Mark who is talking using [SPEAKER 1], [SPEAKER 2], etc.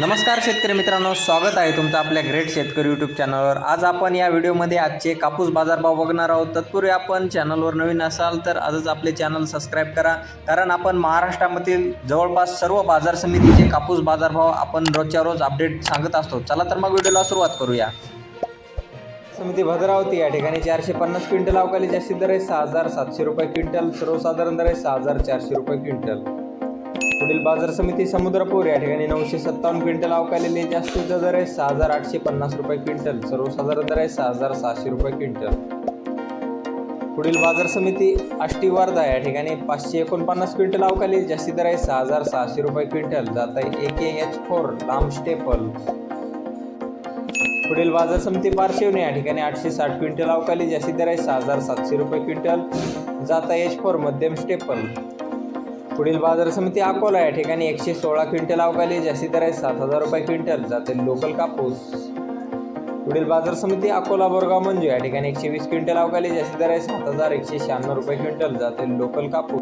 [SPEAKER 1] नमस्कार शेतकरी मित्रांनो स्वागत आहे तुमचं आपल्या ग्रेट शेतकरी यूट्यूब चॅनलवर आज आपण या व्हिडिओमध्ये आजचे कापूस बाजारभाव बघणार आहोत. तत्पूर्वी आपण चॅनलवर नवीन असाल तर आजच आपले चॅनल सबस्क्राईब करा. कारण आपण महाराष्ट्रामधील जवळपास सर्व बाजार समितीचे कापूस बाजारभाव आपण रोजच्या रोज अपडेट सांगत असतो. चला तर मग व्हिडिओला सुरुवात करूया. समिती भद्रावती या ठिकाणी चारशे पन्नास क्विंटल अवकाली जास्तीत दर आहे सहा हजार सातशे रुपये क्विंटल सर्वसाधारण दर आहे सहा हजार चारशे रुपये क्विंटल. पुढील बाजार समिती समुद्रपूर या ठिकाणी नऊशे सत्तावन्न क्विंटल अवकालेले जास्तीचा दर आहे सहा हजार आठशे पन्नास रुपये क्विंटल. सर्वसाधारण दर आहे सहा हजार सहाशे रुपये क्विंटल. पुढील बाजार समिती आष्टी वर्धा या ठिकाणी पाचशे एकोणपन्नास क्विंटल अवकाली जास्ती दर आहे सहा हजार सहाशे रुपये क्विंटल. जात आहे ए के एच फोर लांब स्टेपल. पुढील बाजार समिती पारशिवने या ठिकाणी आठशे साठ क्विंटल अवकाली जास्ती दर आहे सहा हजार सातशे रुपये क्विंटल. जाता एच फोर मध्यम स्टेपल. पुढील बाजार समिती अकोला या ठिकाणी एकशे सोळा क्विंटल अवकाली जास्ती दर आहे सात हजार रुपये क्विंटल जाते लोकल कापूस. पुढील बाजार समिती अकोला बोरगाव मंजू या ठिकाणी एकशे वीस क्विंटल अवकाली जास्ती दर आहे सात हजार एकशे शहाण्णव रुपये क्विंटल जाते लोकल कापूस.